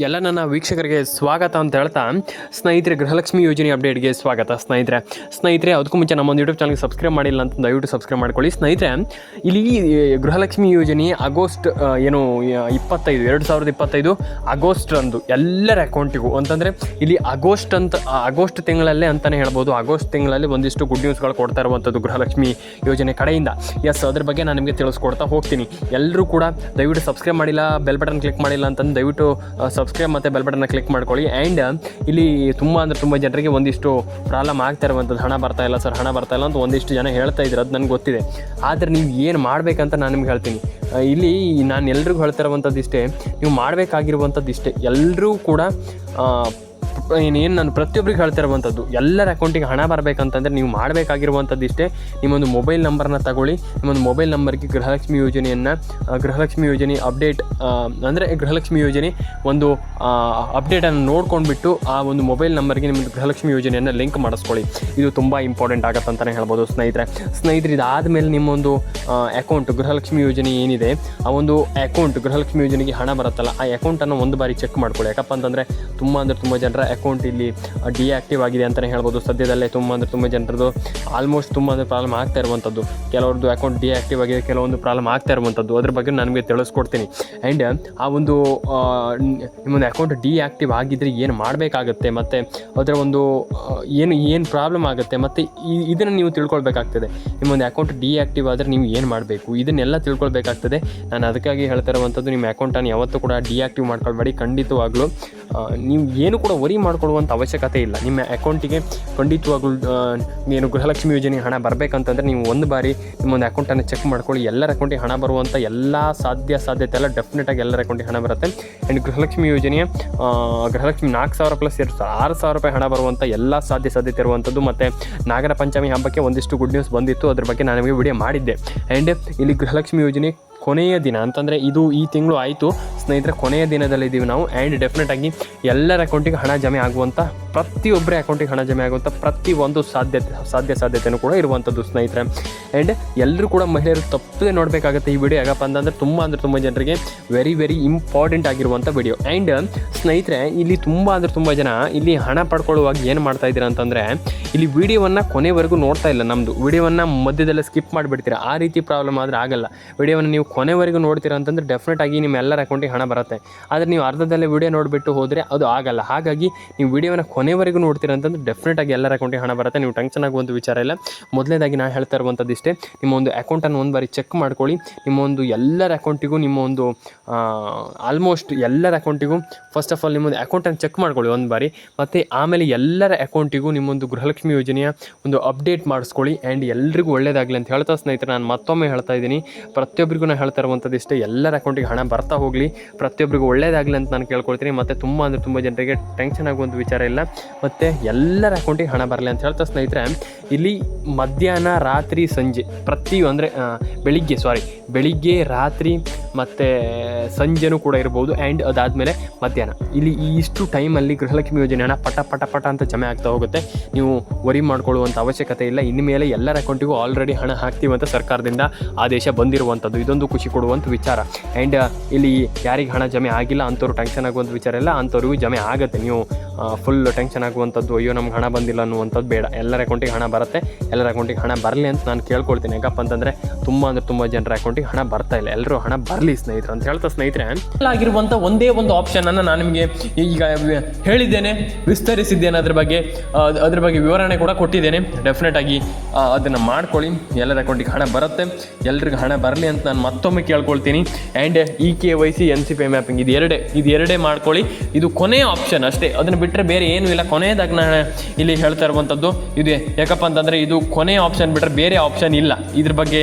ಎಲ್ಲ ನನ್ನ ವೀಕ್ಷಕರಿಗೆ ಸ್ವಾಗತ ಅಂತ ಹೇಳ್ತಾ, ಸ್ನೇಹಿತರೆ, ಗೃಹಲಕ್ಷ್ಮಿ ಯೋಜನೆ ಅಪ್ಡೇಟ್ಗೆ ಸ್ವಾಗತ, ಸ್ನೇಹಿತರೆ. ಸ್ನೇಹಿತರೆ, ಅದಕ್ಕೂ ಮುಂಚೆ ನಮ್ಮ ಒಂದು ಯೂಟ್ಯೂಬ್ ಚಾನಲ್ಗೆ ಸಬ್ಸ್ಕ್ರೈಬ್ ಮಾಡಿಲ್ಲ ಅಂತ ದಯವಿಟ್ಟು ಸಬ್ಸ್ಕ್ರೈಬ್ ಮಾಡ್ಕೊಳ್ಳಿ. ಸ್ನೇಹಿತರೆ, ಇಲ್ಲಿ ಗೃಹಲಕ್ಷ್ಮಿ ಯೋಜನೆ ಆಗಸ್ಟ್ ಏನು, ಇಪ್ಪತ್ತೈದು, ಎರಡು ಸಾವಿರದ ಇಪ್ಪತ್ತೈದು ಆಗಸ್ಟ್ ಅಂದು ಎಲ್ಲರ ಅಕೌಂಟಿಗೂ ಅಂತಂದರೆ, ಇಲ್ಲಿ ಆಗಸ್ಟ್ ಅಂತ ಆಗಸ್ಟ್ ತಿಂಗಳಲ್ಲೇ ಅಂತಲೇ ಹೇಳ್ಬೋದು. ಆಗಸ್ಟ್ ತಿಂಗಳಲ್ಲಿ ಒಂದಿಷ್ಟು ಗುಡ್ ನ್ಯೂಸ್ಗಳು ಕೊಡ್ತಾ ಇರುವಂಥದ್ದು ಗೃಹಲಕ್ಷ್ಮಿ ಯೋಜನೆ ಕಡೆಯಿಂದ. ಎಸ್ ಅದ್ರ ಬಗ್ಗೆ ನಾನು ನಿಮಗೆ ತಿಳಿಸ್ಕೊಡ್ತಾ ಹೋಗ್ತೀನಿ. ಎಲ್ಲರೂ ಕೂಡ ದಯವಿಟ್ಟು ಸಬ್ಸ್ಕ್ರೈಬ್ ಮಾಡಿಲ್ಲ ಬೆಲ್ ಬಟನ್ ಕ್ಲಿಕ್ ಮಾಡಿಲ್ಲ ಅಂತಂದು ದಯವಿಟ್ಟು ಸಬ್ಸ್ಕ್ರೈಬ್ ಮತ್ತು ಬೆಲ್ ಬಟನ್ನ ಕ್ಲಿಕ್ ಮಾಡ್ಕೊಳ್ಳಿ. ಆ್ಯಂಡ್ ಇಲ್ಲಿ ತುಂಬ ಅಂದರೆ ತುಂಬ ಜನರಿಗೆ ಒಂದಿಷ್ಟು ಪ್ರಾಬ್ಲಮ್ ಆಗ್ತಾ ಇರುವಂಥದ್ದು ಹಣ ಬರ್ತಾ ಇಲ್ಲ ಸರ್ ಹಣ ಬರ್ತಾ ಇಲ್ಲ ಅಂತ ಒಂದಿಷ್ಟು ಜನ ಹೇಳ್ತಾ ಇದ್ರು, ಅದು ನನಗೆ ಗೊತ್ತಿದೆ. ಆದರೆ ನೀವು ಏನು ಮಾಡಬೇಕಂತ ನಾನು ನಿಮ್ಗೆ ಹೇಳ್ತೀನಿ. ಇಲ್ಲಿ ನಾನು ಎಲ್ರಿಗೂ ಹೇಳ್ತಾ ಇರುವಂಥದ್ದು ಇಷ್ಟೇ ನೀವು ಮಾಡಬೇಕಾಗಿರುವಂಥದ್ದು ಇಷ್ಟೇ ಎಲ್ಲರೂ ಕೂಡ ಏನೇನು ನಾನು ಪ್ರತಿಯೊಬ್ಬರಿಗೆ ಹೇಳ್ತಿರುವಂಥದ್ದು ಎಲ್ಲರ ಅಕೌಂಟಿಗೆ ಹಣ ಬರಬೇಕಂತಂದರೆ ನೀವು ಮಾಡಬೇಕಾಗಿರುವಂಥದ್ದು ಇಷ್ಟೇ. ನಿಮ್ಮೊಂದು ಮೊಬೈಲ್ ನಂಬರ್ನ ತಗೊಳ್ಳಿ. ನಿಮ್ಮೊಂದು ಮೊಬೈಲ್ ನಂಬರ್ಗೆ ಗೃಹಲಕ್ಷ್ಮಿ ಯೋಜನೆಯನ್ನು ಗೃಹಲಕ್ಷ್ಮಿ ಯೋಜನೆ ಅಪ್ಡೇಟ್ ಅಂದರೆ ಗೃಹಲಕ್ಷ್ಮಿ ಯೋಜನೆ ಒಂದು ಅಪ್ಡೇಟನ್ನು ನೋಡ್ಕೊಂಡ್ಬಿಟ್ಟು ಆ ಒಂದು ಮೊಬೈಲ್ ನಂಬರ್ಗೆ ನಿಮ್ಮ ಗೃಹಲಕ್ಷ್ಮಿ ಯೋಜನೆಯನ್ನು ಲಿಂಕ್ ಮಾಡಿಸ್ಕೊಳ್ಳಿ. ಇದು ತುಂಬ ಇಂಪಾರ್ಟೆಂಟ್ ಆಗುತ್ತೆ ಅಂತಲೇ ಹೇಳ್ಬೋದು ಸ್ನೇಹಿತರೆ. ಸ್ನೇಹಿತರೆ, ಇದಾದಮೇಲೆ ನಿಮ್ಮೊಂದು ಅಕೌಂಟ್ ಗೃಹಲಕ್ಷ್ಮಿ ಯೋಜನೆ ಏನಿದೆ, ಆ ಒಂದು ಅಕೌಂಟ್ ಗೃಹಲಕ್ಷ್ಮಿ ಯೋಜನೆಗೆ ಹಣ ಬರುತ್ತಲ್ಲ, ಆ ಅಕೌಂಟನ್ನು ಒಂದು ಬಾರಿ ಚೆಕ್ ಮಾಡ್ಕೊಳ್ಳಿ. ಯಾಕಪ್ಪ ಅಂತಂದರೆ ತುಂಬ ಅಂದರೆ ತುಂಬ ಜನರ ಅಕೌಂಟ್ ಇಲ್ಲಿ ಡಿಆಕ್ಟಿವ್ ಆಗಿದೆ ಅಂತಲೇ ಹೇಳ್ಬೋದು. ಸದ್ಯದಲ್ಲೇ ತುಂಬ ಅಂದರೆ ತುಂಬ ಜನರದ್ದು ಆಲ್ಮೋಸ್ಟ್ ತುಂಬ ಅಂದರೆ ಪ್ರಾಬ್ಲಮ್ ಆಗ್ತಾ ಇರುವಂಥದ್ದು. ಕೆಲವ್ರದ್ದು ಅಕೌಂಟ್ ಡಿಆಕ್ಟಿವ್ ಆಗಿದೆ, ಕೆಲವೊಂದು ಪ್ರಾಬ್ಲಮ್ ಆಗ್ತಾ ಇರುವಂಥದ್ದು. ಅದ್ರ ಬಗ್ಗೆ ನನಗೆ ತಿಳಿಸ್ಕೊಡ್ತೀನಿ. ಆ್ಯಂಡ್ ಆ ಒಂದು ನಿಮ್ಮೊಂದು ಅಕೌಂಟ್ ಡಿಆಕ್ಟಿವ್ ಆಗಿದ್ದರೆ ಏನು ಮಾಡಬೇಕಾಗತ್ತೆ? ಮತ್ತು ಅದರ ಒಂದು ಏನು ಏನು ಪ್ರಾಬ್ಲಮ್ ಆಗುತ್ತೆ? ಮತ್ತು ಇದನ್ನು ನೀವು ತಿಳ್ಕೊಳ್ಬೇಕಾಗ್ತದೆ. ನಿಮ್ಮೊಂದು ಅಕೌಂಟ್ ಡಿಆಕ್ಟಿವ್ ಆದರೆ ನೀವು ಏನು ಮಾಡಬೇಕು? ಇದನ್ನೆಲ್ಲ ತಿಳ್ಕೊಳ್ಬೇಕಾಗ್ತದೆ. ನಾನು ಅದಕ್ಕಾಗಿ ಹೇಳ್ತಾ ಇರುವಂಥದ್ದು, ನಿಮ್ಮ ಅಕೌಂಟನ್ನು ಯಾವತ್ತೂ ಕೂಡ ಡಿಆಕ್ಟಿವ್ ಮಾಡ್ಕೊಳ್ಬೇಡಿ. ಖಂಡಿತವಾಗ್ಲೂ. ನೀವು ಏನು ಕೂಡ ವರಿ ಮಾಡ್ಕೊಳ್ಳುವಂಥ ಅವಶ್ಯಕತೆ ಇಲ್ಲ. ನಿಮ್ಮ ಅಕೌಂಟಿಗೆ ಖಂಡಿತವಾಗ್ಲೂ ಏನು ಗೃಹಲಕ್ಷ್ಮಿ ಯೋಜನೆ ಹಣ ಬರಬೇಕಂತಂದರೆ ನೀವು ಒಂದು ಬಾರಿ ನಿಮ್ಮೊಂದು ಅಕೌಂಟನ್ನು ಚೆಕ್ ಮಾಡ್ಕೊಳ್ಳಿ. ಎಲ್ಲರ ಅಕೌಂಟಿಗೆ ಹಣ ಬರುವಂಥ ಎಲ್ಲ ಸಾಧ್ಯ ಸಾಧ್ಯತೆ ಎಲ್ಲ ಡೆಫಿನೆಟಾಗಿ ಎಲ್ಲರ ಅಕೌಂಟಿಗೆ ಹಣ ಬರುತ್ತೆ. ಆ್ಯಂಡ್ ಗೃಹಲಕ್ಷ್ಮಿ ಯೋಜನೆಯ ಗೃಹಲಕ್ಷ್ಮಿ ನಾಲ್ಕು ಸಾವಿರ ಪ್ಲಸ್ ಸಾವಿರ, ಆರು ಸಾವಿರ ರೂಪಾಯಿ ಹಣ ಬರುವಂಥ ಎಲ್ಲ ಸಾಧ್ಯ ಸಾಧ್ಯತೆ ಇರುವಂಥದ್ದು ಮತ್ತು ನಾಗರ ಪಂಚಮಿ ಹಬ್ಬಕ್ಕೆ ಒಂದಿಷ್ಟು ಗುಡ್ ನ್ಯೂಸ್ ಬಂದಿತ್ತು. ಅದ್ರ ಬಗ್ಗೆ ನಾನು ನಿಮಗೆ ವಿಡಿಯೋ ಮಾಡಿದ್ದೆ. ಆ್ಯಂಡ್ ಇಲ್ಲಿ ಗೃಹಲಕ್ಷ್ಮಿ ಯೋಜನೆ ಕೊನೆಯ ದಿನ, ಅಂತಂದರೆ ಇದು ಈ ತಿಂಗಳು ಆಯಿತು. ಸ್ನೇಹಿತರೆ, ಕೊನೆಯ ದಿನದಲ್ಲಿದ್ದೀವಿ ನಾವು. ಆ್ಯಂಡ್ ಡೆಫಿನೆಟಾಗಿ ಎಲ್ಲರ ಅಕೌಂಟಿಗೆ ಹಣ ಜಮೆ ಆಗುವಂಥ ಪ್ರತಿಯೊಬ್ಬರ ಅಕೌಂಟಿಗೆ ಹಣ ಜಮೆ ಆಗುವಂಥ ಪ್ರತಿ ಒಂದು ಸಾಧ್ಯತೆ, ಸಾಧ್ಯ ಸಾಧ್ಯತೆಯೂ ಕೂಡ ಇರುವಂಥದ್ದು ಸ್ನೇಹಿತರೆ. ಆ್ಯಂಡ್ ಎಲ್ಲರೂ ಕೂಡ ಮಹಿಳೆಯರು ತಪ್ಪದೆ ನೋಡಬೇಕಾಗುತ್ತೆ ಈ ವಿಡಿಯೋ ಯಾಕಪ್ಪ ಅಂತಂದರೆ ತುಂಬ ಅಂದರೆ ತುಂಬ ಜನರಿಗೆ ವೆರಿ ವೆರಿ ಇಂಪಾರ್ಟೆಂಟ್ ಆಗಿರುವಂಥ ವಿಡಿಯೋ ಆ್ಯಂಡ್ ಸ್ನೇಹಿತರೆ, ಇಲ್ಲಿ ತುಂಬ ಅಂದರೆ ತುಂಬ ಜನ ಇಲ್ಲಿ ಹಣ ಪಡ್ಕೊಳ್ಳುವಾಗ ಏನು ಮಾಡ್ತಾ ಇದ್ದೀರಾ ಅಂತಂದರೆ, ಇಲ್ಲಿ ವಿಡಿಯೋವನ್ನು ಕೊನೆವರೆಗೂ ನೋಡ್ತಾ ಇಲ್ಲ ನಮ್ಮದು ವಿಡಿಯೋವನ್ನು ಮಧ್ಯದಲ್ಲೇ ಸ್ಕಿಪ್ ಮಾಡಿಬಿಡ್ತೀರಾ. ಆ ರೀತಿ ಪ್ರಾಬ್ಲಮ್ ಆದರೆ ಆಗಲ್ಲ. ವಿಡಿಯೋವನ್ನು ನೀವು ಕೊನೆವರೆಗೂ ನೋಡ್ತೀರಾ ಅಂತಂದರೆ ಡೆಫಿನೆಟ್ ಆಗಿ ನಿಮ್ಮ ಎಲ್ಲರ ಅಕೌಂಟಿಗೆ ಹಣ ಬರುತ್ತೆ. ಆದರೆ ನೀವು ಅರ್ಧದಲ್ಲೇ ವಿಡಿಯೋ ನೋಡಿಬಿಟ್ಟು ಹೋದರೆ ಅದು ಆಗಲ್ಲ. ಹಾಗಾಗಿ ನೀವು ವಿಡಿಯೋನ ಕೊನೆವರೆಗೂ ನೋಡ್ತೀರಾ ಅಂತಂದ್ರೆ ಡೆಫಿನೆಟ್ ಆಗಿ ಎಲ್ಲರ ಅಕೌಂಟಿಗೆ ಹಣ ಬರುತ್ತೆ. ನೀವು ಟೆನ್ಷನ್ ಆಗುವಂಥ ವಿಚಾರ ಇಲ್ಲ. ಮೊದಲನೇದಾಗಿ ನಾನು ಹೇಳ್ತಾ ಇರುವಂಥದ್ದು ಇಷ್ಟೇ, ನಿಮ್ಮ ಒಂದು ಅಕೌಂಟನ್ನು ಒಂದು ಬಾರಿ ಚೆಕ್ ಮಾಡ್ಕೊಳ್ಳಿ. ನಿಮ್ಮ ಒಂದು ಎಲ್ಲರ ಅಕೌಂಟಿಗೂ ನಿಮ್ಮ ಒಂದು ಆಲ್ಮೋಸ್ಟ್ ಎಲ್ಲರ ಅಕೌಂಟಿಗೂ ಫಸ್ಟ್ ಆಫ್ ಆಲ್ ನಿಮ್ಮೊಂದು ಅಕೌಂಟನ್ನು ಚೆಕ್ ಮಾಡ್ಕೊಳ್ಳಿ ಒಂದು ಬಾರಿ ಮತ್ತು ಆಮೇಲೆ ಎಲ್ಲರ ಅಕೌಂಟಿಗೂ ನಿಮ್ಮೊಂದು ಗೃಹಲಕ್ಷ್ಮಿ ಯೋಜನೆಯ ಒಂದು ಅಪ್ಡೇಟ್ ಮಾಡಿಸ್ಕೊಳ್ಳಿ. ಆ್ಯಂಡ್ ಎಲ್ರಿಗೂ ಒಳ್ಳೇದಾಗಲಿ ಅಂತ ಹೇಳ್ತಾ ಸ್ನೇಹಿತರೆ, ನಾನು ಮತ್ತೊಮ್ಮೆ ಹೇಳ್ತಾ ಇದ್ದೀನಿ. ಪ್ರತಿಯೊಬ್ಬರಿಗೂ ನಾನು ಹೇಳ್ತಾ ಇರುವಂಥದ್ದು ಇಷ್ಟೇ. ಎಲ್ಲರ ಅಕೌಂಟಿಗೆ ಹಣ ಬರ್ತಾ ಹೋಗಲಿ. ಪ್ರತಿಯೊಬ್ಬರಿಗೂ ಒಳ್ಳೇದಾಗಲಿ ಅಂತ ನಾನು ಕೇಳ್ಕೊಳ್ತೀನಿ. ಮತ್ತು ತುಂಬ ಅಂದರೆ ತುಂಬ ಜನರಿಗೆ ಟೆನ್ಷನ್ ಆಗುವಂಥ ವಿಚಾರ ಇಲ್ಲ. ಮತ್ತು ಎಲ್ಲರ ಅಕೌಂಟಿಗೆ ಹಣ ಬರಲಿ ಅಂತ ಹೇಳ್ತಾ ಸ್ನೇಹಿತರೆ, ಇಲ್ಲಿ ಮಧ್ಯಾಹ್ನ ರಾತ್ರಿ ಸಂಜೆ ಪ್ರತಿ ಅಂದರೆ ಬೆಳಿಗ್ಗೆ ಸಾರಿ ಬೆಳಿಗ್ಗೆ ರಾತ್ರಿ ಮತ್ತು ಸಂಜೆನೂ ಕೂಡ ಇರ್ಬೋದು. ಆ್ಯಂಡ್ ಅದಾದಮೇಲೆ ಮಧ್ಯಾಹ್ನ. ಇಲ್ಲಿ ಇಷ್ಟು ಟೈಮಲ್ಲಿ ಗೃಹಲಕ್ಷ್ಮಿ ಯೋಜನೆ ಹಣ ಪಟ ಪಟ ಪಟ ಅಂತ ಜಮೆ ಆಗ್ತಾ ಹೋಗುತ್ತೆ. ನೀವು ವರಿ ಮಾಡ್ಕೊಳ್ಳುವಂಥ ಅವಶ್ಯಕತೆ ಇಲ್ಲ. ಇನ್ನು ಮೇಲೆ ಎಲ್ಲರ ಅಕೌಂಟಿಗೂ ಆಲ್ರೆಡಿ ಹಣ ಹಾಕ್ತೀವಂತ ಸರ್ಕಾರದಿಂದ ಆದೇಶ ಬಂದಿರುವಂಥದ್ದು. ಇದೊಂದು ಖುಷಿ ಕೊಡುವಂಥ ವಿಚಾರ. ಆ್ಯಂಡ್ ಇಲ್ಲಿ ಯಾರಿಗೆ ಹಣ ಜಮೆ ಆಗಿಲ್ಲ ಅಂಥವ್ರು ಟೆನ್ಷನ್ ಆಗುವಂಥ ವಿಚಾರ ಇಲ್ಲ ಅಂಥವ್ರಿಗೂ ಜಮೆ ಆಗುತ್ತೆ. ನೀವು ಫುಲ್ ಟೆನ್ಷನ್ ಆಗುವಂಥದ್ದು, ಅಯ್ಯೋ, ನಮ್ಗೆ ಹಣ ಬಂದಿಲ್ಲ ಅನ್ನುವಂಥದ್ದು ಬೇಡ. ಎಲ್ಲರ ಅಕೌಂಟಿಗೆ ಹಣ ಬರುತ್ತೆ. ಎಲ್ಲರ ಅಕೌಂಟಿಗೆ ಹಣ ಬರಲಿ ಅಂತ ನಾನು ಕೇಳ್ಕೊಳ್ತೀನಿ. ಯಾಕಪ್ಪ ಅಂತಂದರೆ ತುಂಬ ಅಂದರೆ ತುಂಬ ಜನರ ಅಕೌಂಟಿಗೆ ಹಣ ಬರ್ತಾ ಇಲ್ಲ. ಎಲ್ಲರೂ ಹಣ ಬರಲಿ ಸ್ನೇಹಿತರು ಅಂತ ಹೇಳ್ತಾ ಸ್ನೇಹಿತರೆ. ಆಗಿರುವಂಥ ಒಂದೇ ಒಂದು ಆಪ್ಷನನ್ನು ನಾನು ನಿಮಗೆ ಈಗ ಹೇಳಿದ್ದೇನೆ, ವಿಸ್ತರಿಸಿದ್ದೇನೆ ಅದ್ರ ಬಗ್ಗೆ ಅದ್ರ ಬಗ್ಗೆ ವಿವರಣೆ ಕೂಡ ಕೊಟ್ಟಿದ್ದೇನೆ. ಡೆಫಿನೆಟ್ ಆಗಿ ಅದನ್ನು ಮಾಡ್ಕೊಳ್ಳಿ. ಎಲ್ಲರ ಅಕೌಂಟಿಗೆ ಹಣ ಬರುತ್ತೆ. ಎಲ್ರಿಗೂ ಹಣ ಬರಲಿ ಅಂತ ನಾನು ಮತ್ತೊಮ್ಮೆ ಕೇಳ್ಕೊಳ್ತೀನಿ. And E K Y C N C P mapping ಇದು ಎರಡೇ ಇದು ಎರಡೇ ಮಾಡ್ಕೊಳ್ಳಿ. ಇದು ಕೊನೆಯ ಆಪ್ಷನ್ ಅಷ್ಟೇ. ಅದನ್ನು ಬಿಟ್ಟರೆ ಬೇರೆ ಏನೂ ಇಲ್ಲ. ಕೊನೆಯದಾಗಿ ನಾನು ಇಲ್ಲಿ ಹೇಳ್ತಾ ಇರುವಂಥದ್ದು ಇದು ಯಾಕಪ್ಪ ಅಂತಂದರೆ ಇದು ಕೊನೆಯ ಆಪ್ಷನ್ ಬಿಟ್ಟರೆ ಬೇರೆ ಆಪ್ಷನ್ ಇಲ್ಲ. ಇದ್ರ ಬಗ್ಗೆ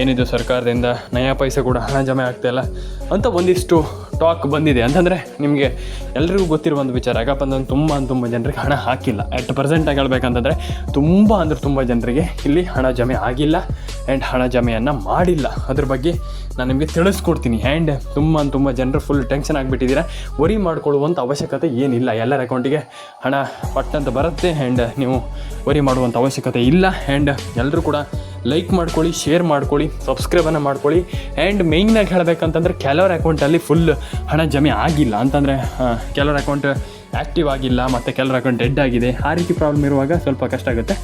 ಏನಿದು ಸರ್ಕಾರದಿಂದ ನಯ ಪೈಸೆ ಕೂಡ ಹಣ ಜಮೆ ಆಗ್ತಾಯಿಲ್ಲ ಅಂತ ಒಂದಿಷ್ಟು ಟಾಕ್ ಬಂದಿದೆ. ಅಂತಂದರೆ ನಿಮಗೆ ಎಲ್ರಿಗೂ ಗೊತ್ತಿರುವ ಒಂದು ವಿಚಾರ. ಯಾಕಪ್ಪ ಅಂತಂದ್ರೆ ತುಂಬ ತುಂಬ ಜನರಿಗೆ ಹಣ ಹಾಕಿಲ್ಲ. ಅಟ್ ಪ್ರೆಸೆಂಟಾಗಿ ಹೇಳ್ಬೇಕಂತಂದರೆ ತುಂಬ ಅಂದ್ರೆ ತುಂಬ ಜನರಿಗೆ ಇಲ್ಲಿ ಹಣ ಜಮೆ ಆಗಿಲ್ಲ ಆ್ಯಂಡ್ ಹಣ ಜಮೆಯನ್ನು ಮಾಡಿಲ್ಲ. ಅದ್ರ ಬಗ್ಗೆ ನಾನು ನಿಮಗೆ ತಿಳಿಸ್ಕೊಡ್ತೀನಿ. ಆ್ಯಂಡ್ ತುಂಬ ತುಂಬ ಜನರು ಫುಲ್ ಟೆನ್ಷನ್ ಆಗಿಬಿಟ್ಟಿದ್ದೀರಾ. ವರಿ ಮಾಡ್ಕೊಳ್ಳುವಂಥ ಅವಶ್ಯಕತೆ ಏನಿಲ್ಲ. ಎಲ್ಲರ ಅಕೌಂಟಿಗೆ ಹಣ ಪಟ್ಟಂತ ಬರುತ್ತೆ ಆ್ಯಂಡ್ ನೀವು ವರಿ ಮಾಡುವಂಥ ಅವಶ್ಯಕತೆ ಇಲ್ಲ. ಆ್ಯಂಡ್ ಎಲ್ಲರೂ ಕೂಡ ಲೈಕ್ ಮಾಡ್ಕೊಳ್ಳಿ ಶೇರ್ ಮಾಡ್ಕೊಳ್ಳಿ ಸಬ್ಸ್ಕ್ರೈಬನ್ನು ಮಾಡ್ಕೊಳ್ಳಿ. ಆ್ಯಂಡ್ ಮೇಯ್ನಾಗಿ ಹೇಳಬೇಕಂತಂದ್ರೆ ಕೆಲವ್ರ ಅಕೌಂಟಲ್ಲಿ ಫುಲ್ ಹಣ ಜಮೆ ಆಗಿಲ್ಲ ಅಂತಂದರೆ ಕೆಲವ್ರ ಅಕೌಂಟ್ ಆ್ಯಕ್ಟಿವ್ ಆಗಿಲ್ಲ, ಮತ್ತು ಕೆಲವ್ರ ಅಕೌಂಟ್ ಡೆಡ್ ಆಗಿದೆ. ಆ ರೀತಿ ಪ್ರಾಬ್ಲಮ್ ಇರುವಾಗ ಸ್ವಲ್ಪ ಕಷ್ಟ ಆಗುತ್ತೆ.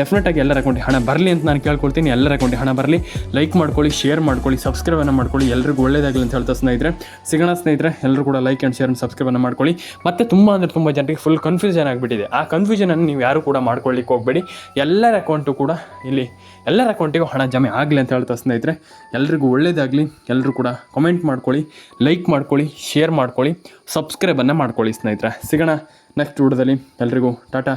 ಡೆಫಿನೆಟಾಗಿ ಎಲ್ಲರ ಅಕೌಂಟ್ ಹಣ ಬರಲಿ ಅಂತ ನಾನು ಕೇಳ್ಕೊಳ್ತೀನಿ. ಎಲ್ಲರ ಅಕೌಂಟ್ ಹಣ ಬರಲಿ. ಲೈಕ್ ಮಾಡ್ಕೊಳ್ಳಿ ಶೇರ್ ಮಾಡ್ಕೊಳ್ಳಿ ಸಬ್ಸ್ಕ್ರೈಬನ್ನು ಮಾಡ್ಕೊಳ್ಳಿ. ಎಲ್ಲರಿಗೂ ಒಳ್ಳೇದಾಗಲಿ ಅಂತ ಹೇಳ್ತಾ ಸ್ನೇಹಿತರೆ. ಸಿಗೋಣ ಸ್ನೇಹಿತರೆ ಎಲ್ಲರೂ ಕೂಡ ಲೈಕ್ ಆ್ಯಂಡ್ ಶೇರ್ ಸಬ್ಸ್ಕ್ರೈಬನ್ನು ಮಾಡ್ಕೊಳ್ಳಿ. ಮತ್ತು ತುಂಬ ಅಂದರೆ ತುಂಬ ಜನರಿಗೆ ಫುಲ್ ಕನ್ಫ್ಯೂಷನ್ ಆಗಿಬಿಟ್ಟಿದೆ. ಆ ಕನ್ಫ್ಯೂಷನನ್ನು ನೀವು ಯಾರು ಕೂಡ ಮಾಡ್ಕೊಳ್ಳಿಕ್ಕೆ ಹೋಗಬೇಡಿ. ಎಲ್ಲರ ಅಕೌಂಟು ಕೂಡ ಇಲ್ಲಿ ಎಲ್ಲರ ಅಕೌಂಟಿಗೂ ಹಣ ಜಮೆ ಆಗಲಿ ಅಂತ ಹೇಳ್ತಾ ಸ್ನೇಹಿತರೆ. ಎಲ್ರಿಗೂ ಒಳ್ಳೇದಾಗಲಿ. ಎಲ್ಲರೂ ಕೂಡ ಕಮೆಂಟ್ ಮಾಡ್ಕೊಳ್ಳಿ ಲೈಕ್ ಮಾಡ್ಕೊಳ್ಳಿ ಶೇರ್ ಮಾಡ್ಕೊಳ್ಳಿ ಸಬ್ಸ್ಕ್ರೈಬನ್ನು ಮಾಡ್ಕೊಳ್ಳಿ ಸ್ನೇಹಿತರೆ. ಸಿಗೋಣ ನೆಕ್ಸ್ಟ್ ವಿಡಿಯೋದಲ್ಲಿ. ಎಲ್ರಿಗೂ ಟಾಟಾ.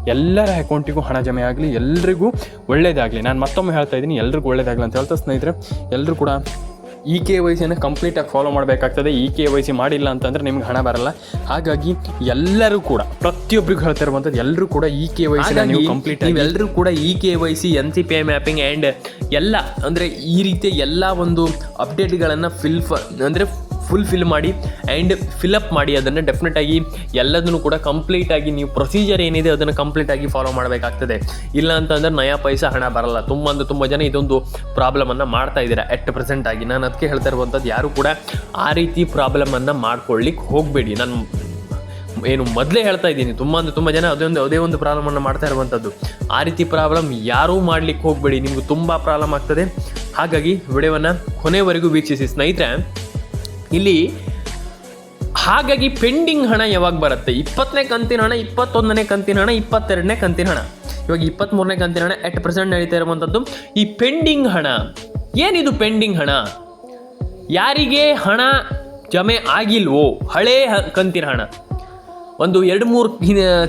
ಎಲ್ಲರ ಅಕೌಂಟಿಗೂ ಹಣ ಜಮೆ ಆಗಲಿ ಎಲ್ರಿಗೂ ಒಳ್ಳೇದಾಗಲಿ. ನಾನು ಮತ್ತೊಮ್ಮೆ ಹೇಳ್ತಾ ಇದ್ದೀನಿ ಎಲ್ರಿಗೂ ಒಳ್ಳೇದಾಗಲಿ ಅಂತ ಹೇಳ್ತಾ ಸ್ನೇಹಿತರೆ ಎಲ್ಲರೂ ಕೂಡ ಇ ಕೆ ವೈ ಸಿಯನ್ನು ಕಂಪ್ಲೀಟಾಗಿ ಫಾಲೋ ಮಾಡಬೇಕಾಗ್ತದೆ. ಇ ಕೆ ವೈ ಸಿ ಮಾಡಿಲ್ಲ ಅಂತಂದರೆ ನಿಮ್ಗೆ ಹಣ ಬರಲ್ಲ. ಹಾಗಾಗಿ ಎಲ್ಲರೂ ಕೂಡ ಪ್ರತಿಯೊಬ್ಬರಿಗೂ ಹೇಳ್ತಾ ಇರುವಂಥದ್ದು ಎಲ್ಲರೂ ಕೂಡ ಇ ಕೆ ವೈ ಸಿ ನೀವು ಕಂಪ್ಲೀಟ್ ಎಲ್ಲರೂ ಕೂಡ E K Y C N C P I mapping and ಎಲ್ಲ ಅಂದರೆ ಈ ರೀತಿಯ ಎಲ್ಲ ಒಂದು ಅಪ್ಡೇಟ್ಗಳನ್ನು ಫಿಲ್ ಫ ಅಂದರೆ ಫುಲ್ ಫಿಲ್ ಮಾಡಿ ಆ್ಯಂಡ್ ಫಿಲಪ್ ಮಾಡಿ ಅದನ್ನು ಡೆಫಿನೆಟಾಗಿ ಎಲ್ಲದನ್ನು ಕೂಡ ಕಂಪ್ಲೀಟಾಗಿ ನೀವು ಪ್ರೊಸೀಜರ್ ಏನಿದೆ ಅದನ್ನು ಕಂಪ್ಲೀಟಾಗಿ ಫಾಲೋ ಮಾಡಬೇಕಾಗ್ತದೆ. ಇಲ್ಲ ಅಂತಂದ್ರೆ ನಯಾ ಪೈಸಾ ಹಣ ಬರಲ್ಲ. ತುಂಬ ಅಂದರೆ ತುಂಬ ಜನ ಇದೊಂದು ಪ್ರಾಬ್ಲಮನ್ನು ಮಾಡ್ತಾ ಇದ್ದೀರಾ ಎಟ್ ಪ್ರೆಸೆಂಟ್ ಆಗಿ. ನಾನು ಅದಕ್ಕೆ ಹೇಳ್ತಾ ಇರುವಂಥದ್ದು ಯಾರು ಕೂಡ ಆ ರೀತಿ ಪ್ರಾಬ್ಲಮನ್ನು ಮಾಡ್ಕೊಳ್ಳಿಕ್ಕೆ ಹೋಗಬೇಡಿ. ನಾನು ಏನು ಮೊದಲೇ ಹೇಳ್ತಾ ಇದ್ದೀನಿ. ತುಂಬ ಅಂದರೆ ತುಂಬ ಜನ ಅದೇ ಒಂದು ಅದೇ ಒಂದು ಪ್ರಾಬ್ಲಮನ್ನು ಮಾಡ್ತಾ ಇರುವಂಥದ್ದು ಆ ರೀತಿ ಪ್ರಾಬ್ಲಮ್ ಯಾರೂ ಮಾಡ್ಲಿಕ್ಕೆ ಹೋಗಬೇಡಿ. ನಿಮ್ಗೆ ತುಂಬ ಪ್ರಾಬ್ಲಮ್ ಆಗ್ತದೆ. ಹಾಗಾಗಿ ವಿಡಿಯೋವನ್ನು ಕೊನೆವರೆಗೂ ವೀಕ್ಷಿಸಿ. ಸ್ನೇಹಿತರೆ ಇಲ್ಲಿ ಹಾಗಾಗಿ ಪೆಂಡಿಂಗ್ ಹಣ ಯಾವಾಗ ಬರುತ್ತೆ? ಇಪ್ಪತ್ತನೇ ಕಂತಿನ ಹಣ, ಇಪ್ಪತ್ತೊಂದನೇ ಕಂತಿನ ಹಣ, ಇಪ್ಪತ್ತೆರಡನೇ ಕಂತಿನ ಹಣ. ಇವಾಗ ಇಪ್ಪತ್ತ್ಮೂರನೇ ಕಂತಿನ ಹಣ ಎಟ್ ಪ್ರೆಸೆಂಟ್ ನಡೀತಾ ಇರುವಂಥದ್ದು ಈ ಪೆಂಡಿಂಗ್ ಹಣ, ಏನಿದು ಪೆಂಡಿಂಗ್ ಹಣ? ಯಾರಿಗೆ ಹಣ ಜಮೆ ಆಗಿಲ್ವೋ, ಹಳೇ ಕಂತಿನ ಹಣ. ಒಂದು ಎರಡು ಮೂರು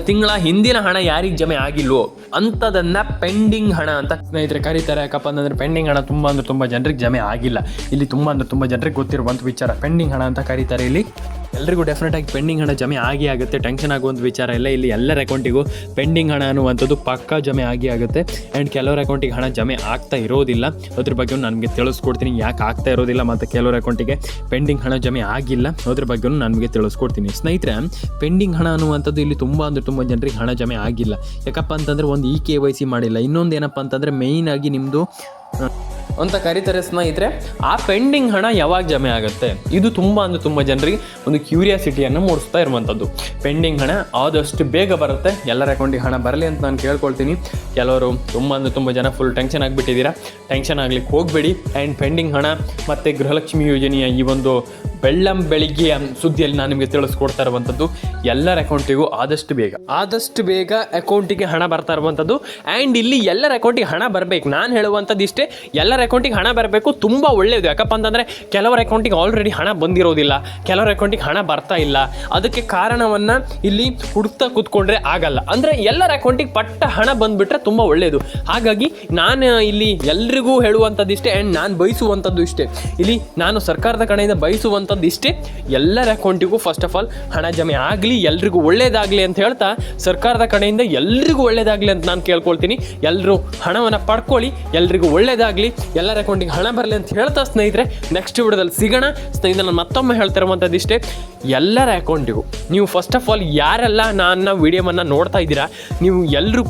ತಿಂಗಳ ಹಿಂದಿನ ಹಣ ಯಾರಿಗೆ ಜಮೆ ಆಗಿಲ್ವೋ ಅಂತದನ್ನ ಪೆಂಡಿಂಗ್ ಹಣ ಅಂತ ಸ್ನೇಹಿತರೆ, ಕರೀತಾರೆ ಯಾಕಪ್ಪ ಅಂತಂದ್ರೆ ಪೆಂಡಿಂಗ್ ಹಣ ತುಂಬಾ ಅಂದ್ರೆ ತುಂಬಾ ಜನರಿಗೆ ಜಮೆ ಆಗಿಲ್ಲ. ಇಲ್ಲಿ ತುಂಬಾ ಅಂದ್ರೆ ತುಂಬಾ ಜನರಿಗೆ ಗೊತ್ತಿರುವಂತ ವಿಚಾರ. ಪೆಂಡಿಂಗ್ ಹಣ ಅಂತ ಕರೀತಾರೆ ಇಲ್ಲಿ. ಎಲ್ರಿಗೂ ಡೆಫಿನೆಟ್ ಆಗಿ ಪೆಂಡಿಂಗ್ ಹಣ ಜಮೆ ಆಗಿ ಆಗುತ್ತೆ. ಟೆನ್ಷನ್ ಆಗುವಂಥ ವಿಚಾರ ಇಲ್ಲ. ಇಲ್ಲಿ ಎಲ್ಲರ ಅಕೌಂಟಿಗೂ ಪೆಂಡಿಂಗ್ ಹಣ ಅನ್ನುವಂಥದ್ದು ಪಕ್ಕಾ ಜಮೆ ಆಗಿ ಆಗುತ್ತೆ. ಆ್ಯಂಡ್ ಕೆಲವರ ಅಕೌಂಟಿಗೆ ಹಣ ಜಮೆ ಆಗ್ತಾ ಇರೋದಿಲ್ಲ. ಅದ್ರ ಬಗ್ಗೆ ನನಗೆ ತಿಳಿಸ್ಕೊಡ್ತೀನಿ. ಯಾಕೆ ಆಗ್ತಾ ಇರೋದಿಲ್ಲ ಮತ್ತು ಕೆಲವರ ಅಕೌಂಟಿಗೆ ಪೆಂಡಿಂಗ್ ಹಣ ಜಮೆ ಆಗಿಲ್ಲ. ಅದ್ರ ಬಗ್ಗೆ ನನಗೆ ತಿಳಿಸ್ಕೊಡ್ತೀನಿ. ಸ್ನೇಹಿತರೆ ಪೆಂಡಿಂಗ್ ಹಣ ಅನ್ನುವಂಥದ್ದು ಇಲ್ಲಿ ತುಂಬ ಅಂದರೆ ತುಂಬ ಜನರಿಗೆ ಹಣ ಜಮೆ ಆಗಿಲ್ಲ. ಯಾಕಪ್ಪ ಅಂತಂದರೆ ಒಂದು ಇ ಕೆ ವೈ ಸಿ ಮಾಡಿಲ್ಲ. ಇನ್ನೊಂದು ಏನಪ್ಪ ಅಂತಂದರೆ ಮೇಯ್ನಾಗಿ ನಿಮ್ಮದು ಅಂತ ಕರೀತಾರೆ ಸ್ನೇಹಿತರೆ, ಆ ಪೆಂಡಿಂಗ್ ಹಣ ಯಾವಾಗ ಜಮೆ ಆಗುತ್ತೆ? ಇದು ತುಂಬ ಅಂದ್ರೆ ತುಂಬ ಜನರಿಗೆ ಒಂದು ಕ್ಯೂರಿಯಾಸಿಟಿಯನ್ನು ಮೂಡಿಸ್ತಾ ಇರುವಂಥದ್ದು. ಪೆಂಡಿಂಗ್ ಹಣ ಆದಷ್ಟು ಬೇಗ ಬರುತ್ತೆ, ಎಲ್ಲರ ಅಕೌಂಟಿಗೆ ಹಣ ಬರಲಿ ಅಂತ ನಾನು ಕೇಳ್ಕೊಳ್ತೀನಿ. ಕೆಲವರು ತುಂಬ ಅಂದರೆ ತುಂಬ ಜನ ಫುಲ್ ಟೆನ್ಷನ್ ಆಗಿಬಿಟ್ಟಿದ್ದೀರಾ. ಟೆನ್ಷನ್ ಆಗಲಿಕ್ಕೆ ಹೋಗಬೇಡಿ. ಆ್ಯಂಡ್ ಪೆಂಡಿಂಗ್ ಹಣ ಮತ್ತು ಗೃಹಲಕ್ಷ್ಮಿ ಯೋಜನೆಯ ಈ ಒಂದು ಬೆಳ್ಳಂ ಬೆಳಿಗ್ಗೆಯ ಸುದ್ದಿಯಲ್ಲಿ ನಾನು ನಿಮಗೆ ತಿಳಿಸ್ಕೊಡ್ತಾ ಇರುವಂಥದ್ದು, ಎಲ್ಲರ ಅಕೌಂಟಿಗೂ ಆದಷ್ಟು ಬೇಗ. ಆದಷ್ಟು ಬೇಗ ಅಕೌಂಟಿಗೆ ಹಣ ಬರ್ತಾ ಇರುವಂಥದ್ದು. ಆ್ಯಂಡ್ ಇಲ್ಲಿ ಎಲ್ಲರ ಅಕೌಂಟಿಗೆ ಹಣ ಬರಬೇಕು. ನಾನು ಹೇಳುವಂಥದ್ದು ಇಷ್ಟೇ ಎಲ್ಲರ ಅಕೌಂಟಿಗೆ ಹಣ ಬರಬೇಕು, ತುಂಬ ಒಳ್ಳೆಯದು ಯಾಕಪ್ಪ ಅಂತಂದರೆ, ಕೆಲವರ ಅಕೌಂಟಿಗೆ ಆಲ್ರೆಡಿ ಹಣ ಬಂದಿರೋದಿಲ್ಲ. ಕೆಲವರ ಅಕೌಂಟಿಗೆ ಹಣ ಬರ್ತಾ ಇಲ್ಲ. ಅದಕ್ಕೆ ಕಾರಣವನ್ನು ಇಲ್ಲಿ ಹುಡುಕ್ತಾ ಕೂತ್ಕೊಂಡ್ರೆ ಆಗಲ್ಲ. ಅಂದರೆ ಎಲ್ಲರ ಅಕೌಂಟಿಗೆ ಪಟ್ಟ ಹಣ ಬಂದುಬಿಟ್ರೆ ತುಂಬ ಒಳ್ಳೆಯದು ಹಾಗಾಗಿ ನಾನು ಇಲ್ಲಿ ಎಲ್ರಿಗೂ ಹೇಳುವಂಥದ್ದು ಇಷ್ಟೇ ಆ್ಯಂಡ್ ನಾನು ಬಯಸುವಂಥದ್ದು ಇಷ್ಟೇ. ಇಲ್ಲಿ ನಾನು ಸರ್ಕಾರದ ಕಡೆಯಿಂದ ಬಯಸುವಂಥದ್ದು ಇಷ್ಟೇ. ಎಲ್ಲರ ಅಕೌಂಟಿಗೂ ಫಸ್ಟ್ ಆಫ್ ಆಲ್ ಹಣ ಜಮೆ ಆಗಲಿ, ಎಲ್ರಿಗೂ ಒಳ್ಳೇದಾಗಲಿ ಅಂತ ಹೇಳ್ತಾ, ಸರ್ಕಾರದ ಕಡೆಯಿಂದ ಎಲ್ರಿಗೂ ಒಳ್ಳೇದಾಗಲಿ ಅಂತ ನಾನು ಕೇಳ್ಕೊಳ್ತೀನಿ. ಎಲ್ಲರೂ ಹಣವನ್ನು ಪಡ್ಕೊಳ್ಳಿ, ಎಲ್ರಿಗೂ ಒಳ್ಳೇದಾಗಲಿ. ಎಲ್ಲರ ಅಕೌಂಟಿಗೆ ಹಣ ಬರಲಿ ಅಂತ ಹೇಳ್ತಾ ಸ್ನೇಹಿತರೆ ನೆಕ್ಸ್ಟ್ ವಿಡಿಯೋದಲ್ಲಿ ಸಿಗೋಣ. ಸ್ನೇಹಿತರೆ, ನಾನು ಮತ್ತೊಮ್ಮೆ ಹೇಳ್ತಿರುವಂಥದ್ದು ಇಷ್ಟೇ, ಎಲ್ಲರ ಅಕೌಂಟಿಗೂ ನೀವು ಫಸ್ಟ್ ಆಫ್ ಆಲ್ ಯಾರೆಲ್ಲ ನನ್ನ ವಿಡಿಯೋವನ್ನು ನೋಡ್ತಾ ಇದ್ದೀರಾ, ನೀವು ಎಲ್ಲರೂ